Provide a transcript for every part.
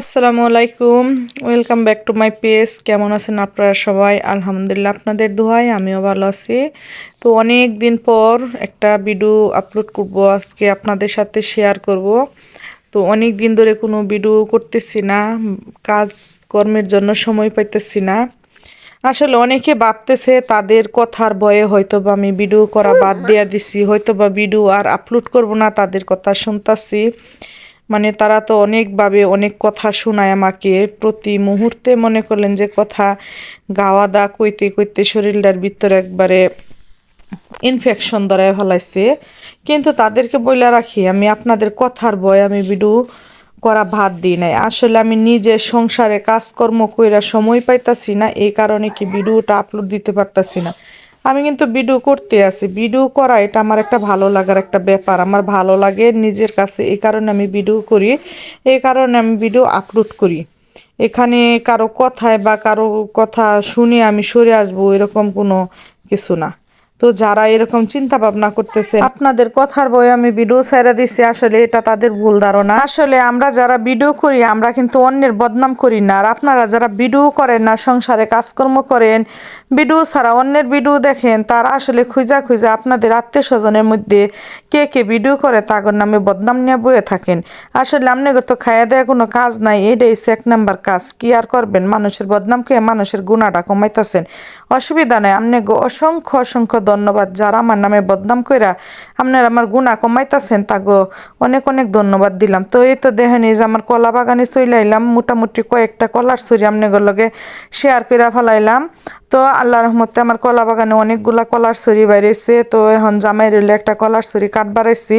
আসসালামু আলাইকুম। Welcome back to my page কেমন আছেন আপনারা সবাই? আলহামদুলিল্লাহ, আপনাদের দোয়ায় আমিও ভালো আছি। তো অনেক দিন পর একটা ভিডিও আপলোড করব। আজকে আপনাদের সাথে শেয়ার করব। তো অনেক দিন ধরে কোনো ভিডিও করতেছি না। কাজ কর্মের জন্য সময় পাইতেছি না। আসলে অনেকে ভাবতেছে তাদের কথার ভয়ে হয়তো বা আমি ভিডিও করা বাদ দেওয়া দিছি। হয়তো বা ভিডিও আর আপলোড করব না, তাদের কথা শুনতাছি। মানে তারা তো অনেকভাবে অনেক কথা শোনায় আমাকে। প্রতি মুহূর্তে মনে করলেন যে কথা গাওয়া দা কইতে কইতে শরীরটার ভিতরে একবারে ইনফেকশন ধরায় ফেলাইছে। কিন্তু তাদেরকে বলে রাখি, আমি আপনাদের কথার ভয়, আমি বিডু করা ভাত দিই নাই। আসলে আমি নিজে সংসারে কাজকর্ম কইরা সময় পাইতাছি না, এই কারণে কি ভিডিওটা আপলোড দিতে পারতাছি না। আমি কিন্তু ভিডিও করতে আসি ভিডিও করা এটা আমার একটা ভালো লাগার একটা ব্যাপার। আমার ভালো লাগে নিজের কাছে এই কারণে আমি ভিডিও করি। এই কারণে আমি ভিডিও আপলোড করি। এখানে কারও কথায় বা কারও কথা শুনে আমি সরে আসব, এরকম কোনো কিছু না। তো যারা এরকম চিন্তা ভাবনা করতেছে, আপনাদের কথার বই আমি ভিডিও ছেড়ে দিচ্ছি আসলে এটা তাদের ভুল ধারণা। আসলে আমরা যারা ভিডিও করি, আমরা কিন্তু অন্যের বদনাম করি না। আর আপনারা যারা ভিডিও করেন না, সংসারে কাজকর্ম করেন, ভিডিও ছাড়া অন্যের ভিডিও দেখেন, তার আসলে খুঁজা খুঁজা আপনাদের আত্মীয় স্বজনের মধ্যে কে কে ভিডিও করে তাগর নামে বদনাম নিয়ে বয়ে থাকেন। আসলে আপনাদের তো খাইয়া দেওয়া কোনো কাজ নাই, এটাই এক নাম্বার কাজ। কি আর করবেন? মানুষের বদনাম খেয়ে মানুষের গুণাটা কমাইতেছেন। অসুবিধা নাই। আপনি অসংখ্য অসংখ্য ধন্যবাদ। যারা আমার নামে বদনাম কইরা আপনারা আমার গুণা কমাইতেছেন, তাগো অনেক অনেক ধন্যবাদ দিলাম। তো এই তো দেখেন, এই যে আমার কলা বাগানে চইলাইলাম মোটামুটি কয়েকটা কলার ছড়ি আপনাদের লগে শেয়ার করে ফেলাইলাম। তো আল্লাহ রহমতে আমার কলা বাগানে অনেকগুলা কলার ছড়ি বাইরেছে। তো এখন জামাই রইলে একটা কলার ছড়ি কাঠ বাড়াইছি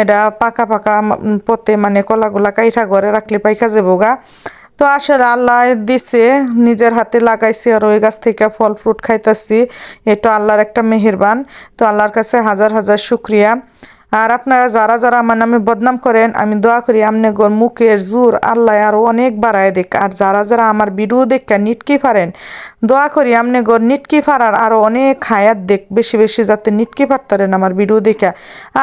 এটা পাকা পাকা পথে মানে কলাগুলা কাইঠা ঘরে রাখলে পাইকা যাব গা তো আসলে আল্লাহ দিছে, নিজের হাতে লাগাইছি আর ওই গাছ থেকে ফল ফ্রুট খাইতেছি। এটা আল্লাহর একটা মেহেরবান। তো আল্লাহর কাছে হাজার হাজার শুক্রিয়া। আর আপনারা যারা যারা আমার নামে বদনাম করেন, আমি দোয়া করি আমনে গোর মুখের জোর আল্লাহ আরও অনেক বাড়ায় দেখ আর যারা যারা আমার ভিডিও দেখা নিটকি পারেন দোয়া করি আমনে গোর নিটকি ফারার আরও অনেক হায়াত দেখ বেশি বেশি যাতে নিটকি পারতারেন আমার ভিডিও দেখা।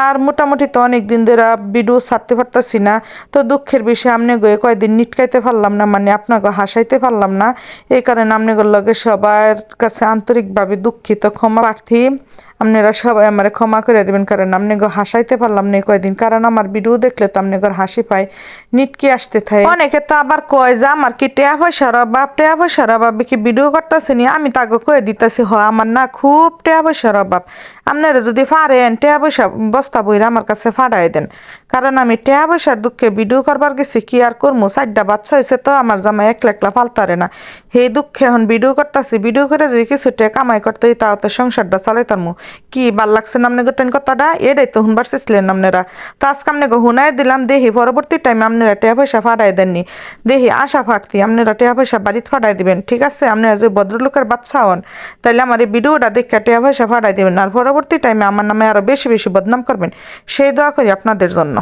আর মোটামুটি তো অনেক দিন ধরে ভিডিও ছাড়তে পারতাছি না, তো দুঃখের বিষয়ে আমনে গয়ে কয়দিন নিটকাইতে পারলাম না মানে আপনাকে হাসাইতে পারলাম না। এই কারণে আপনি আমনে লগে সবার কাছে আন্তরিকভাবে দুঃখিত, ক্ষমা প্রার্থী। আপনারা সবাই আমার ক্ষমা করে দেবেন, কারণ আপনি গো হাসাইতে পারলাম না কয়দিন। কারণ আমার ভিডিও দেখলে তো আপনি ঘর হাসি পায়, নিটকি আসতে থাকে। অনেকে তো আবার কয় যে, আমার কি টেয়া পয়সার অভাব, টেয়া পয়সার অভাব কি ভিডিও করতেছি নি? আমি তাকে কয়ে দিতেছি হ আমার না খুব টেয়া পয়সার অভাব। আপনারা যদি পারেন, টেয়া পয়সা বস্তা বইরা আমার কাছে ফাড়াই দেন। কারণ আমি টেয়া পয়সার দুঃখে ভিডিও করবার গেছি, কি আর করব চারটা বাচ্চা হয়েছে তো, আমার জামাই একলা একলা ফালতারে না। সেই দুঃখে এখন ভিডিও করতেছি ভিডিও করে যদি কিছু টেয়া কামাই করতে তাও তো সংসারটা চালাইতাম। কি ভালো লাগছে নামনে গোটেন কথাটা? এটাই তো হুনবার চেয়েছিলেন আপনারা তো আজকে আপনি হুনায় দিলাম, দেহি পরবর্তী টাইমে আপনারা টেয়া পয়সা ফাটাই দেননি। দেহি আশা ফাটতি আপনারা টেয়া পয়সা বাড়িতে ফাটাই দিবেন। ঠিক আছে আপনারা যে ভদ্রলোকের বাচ্চা হন তাহলে আমার এই ভিডিওটা দেখে টেয়া পয়সা ফাটাই দেবেন। আর পরবর্তী টাইমে আমার নামে আরও বেশি বেশি বদনাম করবেন, সেই দোয়া করি আপনাদের জন্য।